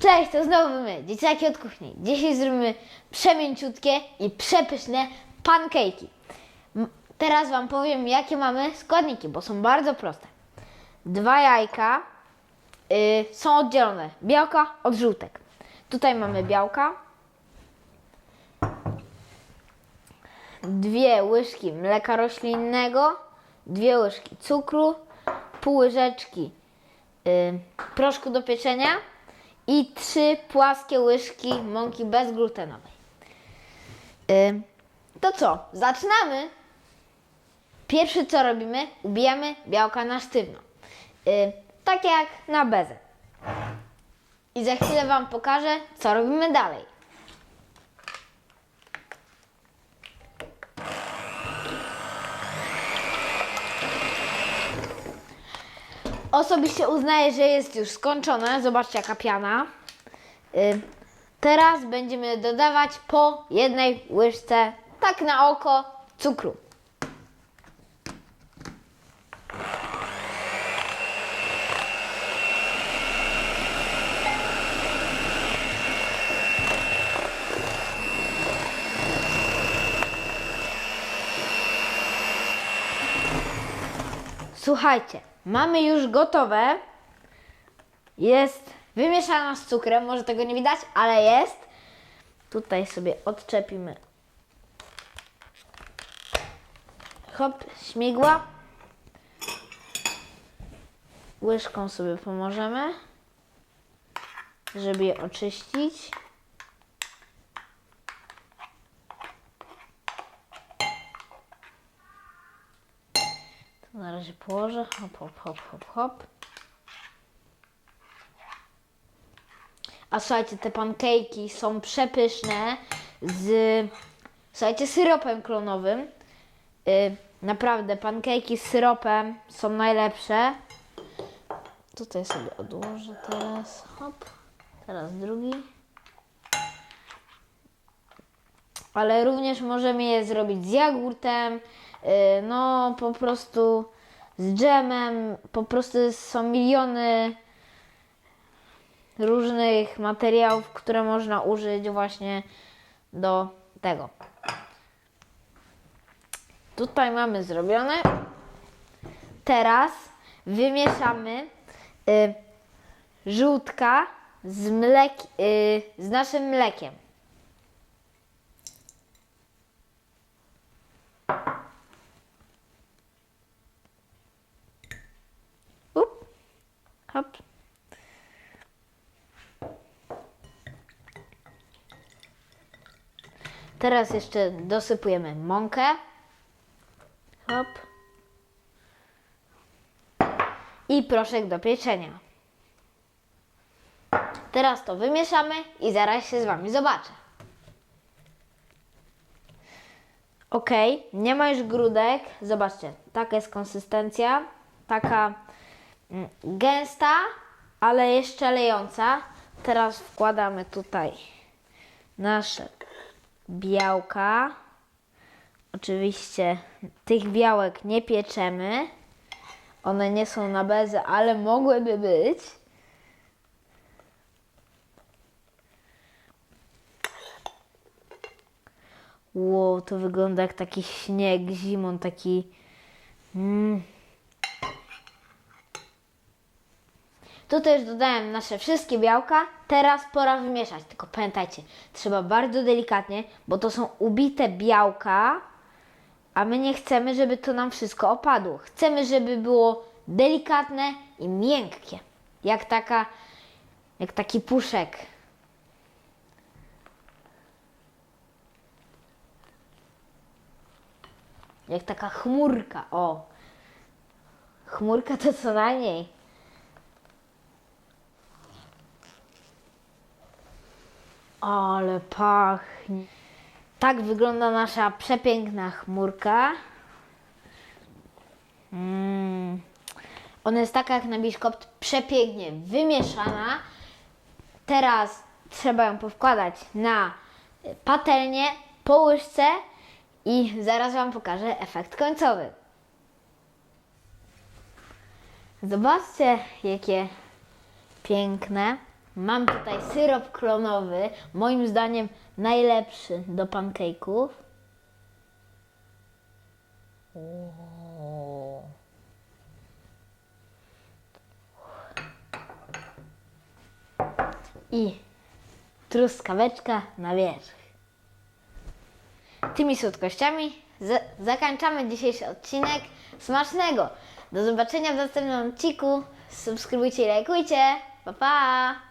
Cześć, to znowu my, dzieciaki od kuchni. Dzisiaj zrobimy przemięciutkie i przepyszne pancake'i. Teraz Wam powiem, jakie mamy składniki, bo są bardzo proste. Dwa jajka y, są oddzielone, białka od żółtek. Tutaj mamy białka, dwie łyżki mleka roślinnego, dwie łyżki cukru, pół łyżeczki y, proszku do pieczenia i trzy płaskie łyżki mąki bezglutenowej. Y, to co? Zaczynamy! Pierwsze co robimy, ubijamy białka na sztywno. Y, tak jak na bezę. I za chwilę Wam pokażę, co robimy dalej. Osobiście uznaję, że jest już skończone. Zobaczcie jaka piana. Y, Teraz będziemy dodawać po jednej łyżce, tak na oko, cukru. Słuchajcie, mamy już gotowe. Jest wymieszana z cukrem, może tego nie widać, ale jest. Tutaj sobie odczepimy. Hop, śmigła. Łyżką sobie pomożemy, żeby je oczyścić. Razie położę. Hop, hop, hop, hop, hop. A słuchajcie, te pancake'i są przepyszne z, słuchajcie, syropem klonowym. Y, naprawdę, pancake'i z syropem są najlepsze. Tutaj sobie odłożę teraz. Hop. Teraz drugi. Ale również możemy je zrobić z jogurtem, y, no po prostu z dżemem. Po prostu są miliony różnych materiałów, które można użyć właśnie do tego. Tutaj mamy zrobione. Teraz wymieszamy y, żółtka z, mlek, y, z naszym mlekiem. Hop. Teraz jeszcze dosypujemy mąkę. Hop. I proszek do pieczenia. Teraz to wymieszamy i zaraz się z Wami zobaczę. Ok, nie ma już grudek. Zobaczcie, taka jest konsystencja. Taka gęsta, ale jeszcze lejąca. Teraz wkładamy tutaj nasze białka. Oczywiście tych białek nie pieczemy. One nie są na bezę, ale mogłyby być. Wow, to wygląda jak taki śnieg zimą, taki. Mm. Tutaj już dodałem nasze wszystkie białka. Teraz pora wymieszać. Tylko pamiętajcie, trzeba bardzo delikatnie, bo to są ubite białka, a my nie chcemy, żeby to nam wszystko opadło. Chcemy, żeby było delikatne i miękkie. Jak taka, jak taki puszek. Jak taka chmurka, o. Chmurka to co najmniej. Ale pachnie. Tak wygląda nasza przepiękna chmurka. Mm. Ona jest taka jak na biszkopt, przepięknie wymieszana. Teraz trzeba ją powkładać na patelnię, po łyżce i zaraz Wam pokażę efekt końcowy. Zobaczcie, jakie piękne. Mam tutaj syrop klonowy, moim zdaniem najlepszy do pancake'ów. I truskaweczka na wierzch. Tymi słodkościami za- zakończamy dzisiejszy odcinek. Smacznego! Do zobaczenia w następnym odcinku. Subskrybujcie i lajkujcie. Pa, pa!